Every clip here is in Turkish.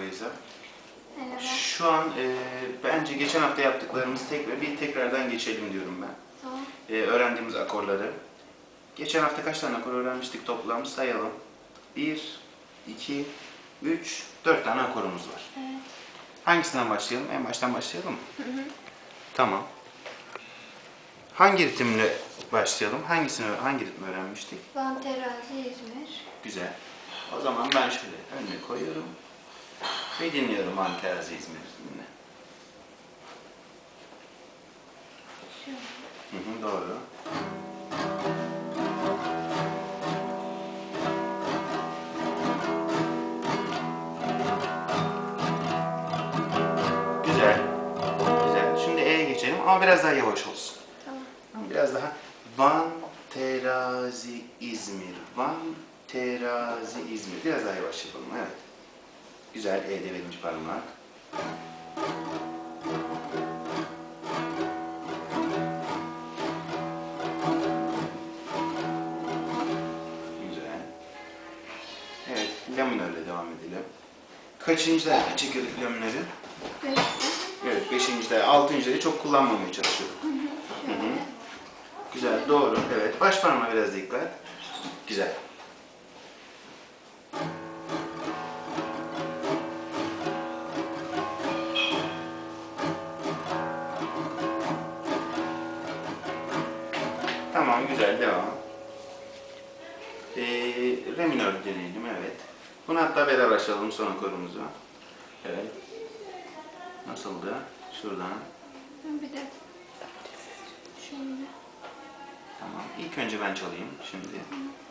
Beyza. Merhaba. Şu an e, bence geçen hafta yaptıklarımızı tekrar bir tekrardan geçelim diyorum ben. Tamam. E, öğrendiğimiz akorları. Geçen hafta kaç tane akor öğrenmiştik toplam sayalım. 1, 2, 3, 4 tane akorumuz var. Evet. Hangisinden başlayalım? En baştan başlayalım mı? Hı hı. Tamam. Hangi ritimle başlayalım? Hangisini, hangi ritmi öğrenmiştik? Van Terazi İzmir. Güzel. O zaman ben şöyle önüne koyuyorum ve dinliyorum Anterazi İzmir ritmini. Şu. Hı hı, doğru. Güzel. Güzel. Şimdi E'ye geçelim ama biraz daha yavaş olsun. Tamam. Biraz daha. Van, terazi, İzmir. Van, terazi, İzmir. Biraz daha yavaş yapalım. Evet. Güzel. E'de birinci parmak. Güzel. Evet. La minörle devam edelim. Kaçıncıda çekiyorduk la minörü? Beş. Evet. Beşincide, altıncıda çok kullanmamaya çalışıyorduk. Şöyle. Güzel, doğru. Evet, baş parmağa biraz dikkat. Güzel. Güzel, devam. Ee, re minör deneyelim, evet. Bunu hatta beraber açalım son akorumuzu. Evet. Nasıldı? Şuradan. Bir de şöyle. Tamam. İlk önce ben çalayım şimdi. Nasıldı?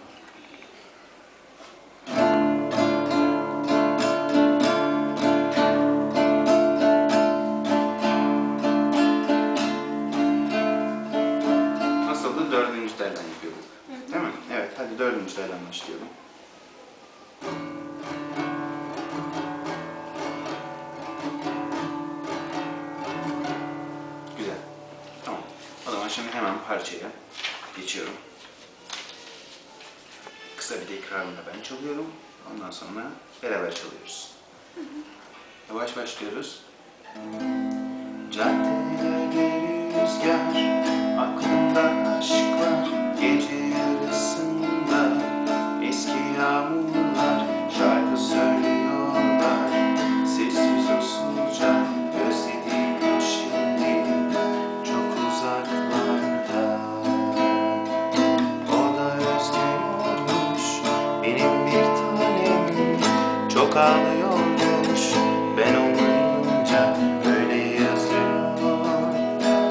Dördüncü telden yapıyorduk. Değil mi? Evet. Hadi dördüncü telden başlayalım. Güzel. Tamam. O zaman şimdi hemen parçaya geçiyorum. Kısa bir tekrarında ben çalıyorum. Ondan sonra beraber çalıyoruz. Yavaş başlıyoruz. Caddelerde rüzgar, aklımda aşklar, Çok ağlıyormuş ben olmayınca Böyle yazıyor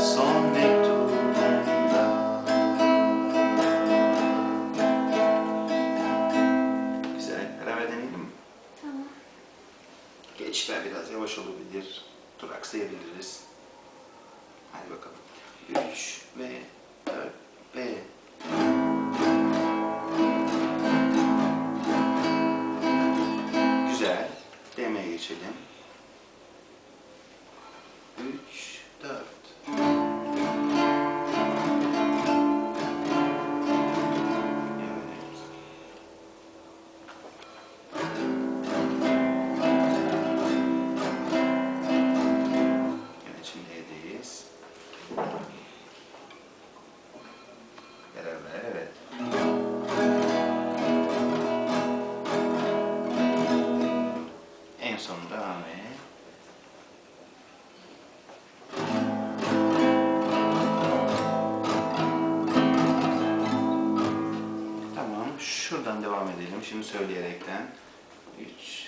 son mektubunda Güzel, beraber deneyelim mi? Tamam. Geçişler biraz yavaş olabilir, duraksayabiliriz. Hadi bakalım. 3 ve 4 ve geçelim. Şimdi söyleyerekten. 3